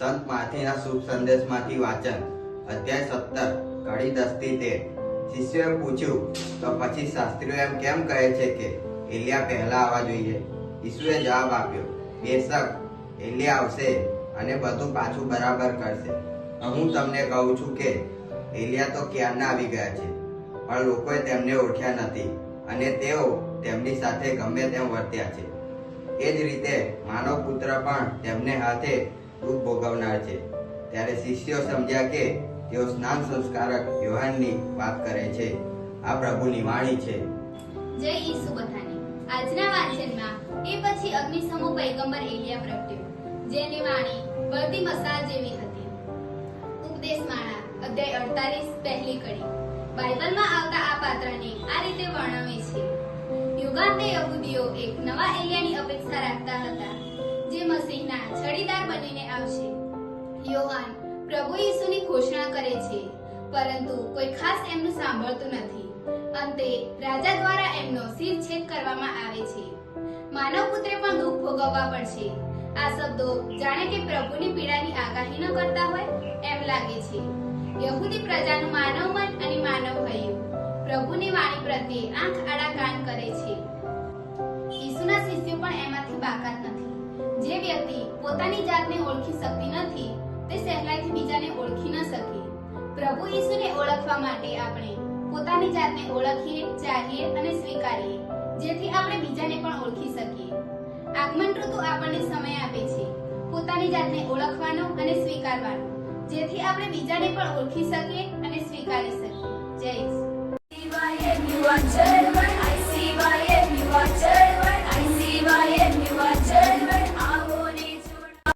સંત માથીના શુભ સંદેશમાંથી વાંચન. અધ્યાય સત્તર, કડી દસથી તેર. શિષ્યોએ પૂછ્યું, તો પછી શાસ્ત્રીઓ એમ કેમ કહે છે કે એલિયા પહેલા આવવા જોઈએ? ઈસુએ જવાબ આપ્યો બેશક એલિયા આવશે અને બધું પાછું બરાબર કરશે. હું તમને કહું છું કે એલિયા તો ક્યારના આવી ગયા છે, પણ લોકોએ તેમને ઓળખ્યા નથી અને તેઓ તેમની સાથે ગમે તેમ વર્ત્યા છે. એ જ રીતે માનવ પુત્ર પણ તેમને હાથે દુઃખ ભોગવનાર છે. ત્યારે શિષ્યો સમજ્યા કે તેઓ સ્નાન સંસ્કારક યોહાનની વાત કરે છે. આ પ્રભુની વાણી છે. જય ઈસુ બધાને. આજના વાંચનમાં એ પછી અગ્નિસમો પૈગંબર એલિયા પ્રગટ્યો, જેની વાણી બળતી મસાલ જેવી હતી. ઉપદેશ માળા, અધ્યાય 48 પહેલી કડી. બાઇબલમાં આવતા આ પાત્રને આ રીતે વર્ણવે છે. યુગાંતે યહૂદીઓ એક નવા એલિયાની અપેક્ષા રાખતા હતા. છડીદાર બનીને આવશે. યોહાન પ્રભુ ઈસુની ઘોષણા કરે છે પરંતુ કોઈ ખાસ એમનું સાંભળતું નથી. અંતે રાજા દ્વારા એમનો શિરછેદ કરવામાં આવે છે. માનવ પુત્રે પણ દુઃખ ભોગવવા પડશે. આ શબ્દો જાણે કે પ્રભુની પીડાની આગાહી ન કરતા હોય એમ લાગે છે. યહૂદી પ્રજાનું માનવ મન અને માનવ હૈયું. પ્રભુની વાણી પ્રત્યે આંખ આડા કાન કરે છે. ઈસુના શિષ્યો પણ એમાંથી બાકાત જે વ્યક્તિ પોતાની જાતને ઓળખી શકતી નથી, તે સહેલાઈથી બીજાને ઓળખી ન શકે. પ્રભુ ઈસુને ઓળખવા માટે આપણે પોતાની જાતને ઓળખીએ, ચાહીએ અને સ્વીકારીએ, જેથી આપણે બીજાને પણ ઓળખી શકીએ. આગમન ઋતુ આપણને સમય આપે છે. પોતાની જાતને ઓળખવાનો અને સ્વીકારવાનો, જેથી આપણે બીજાને પણ ઓળખી શકીએ અને સ્વીકારી શકીએ.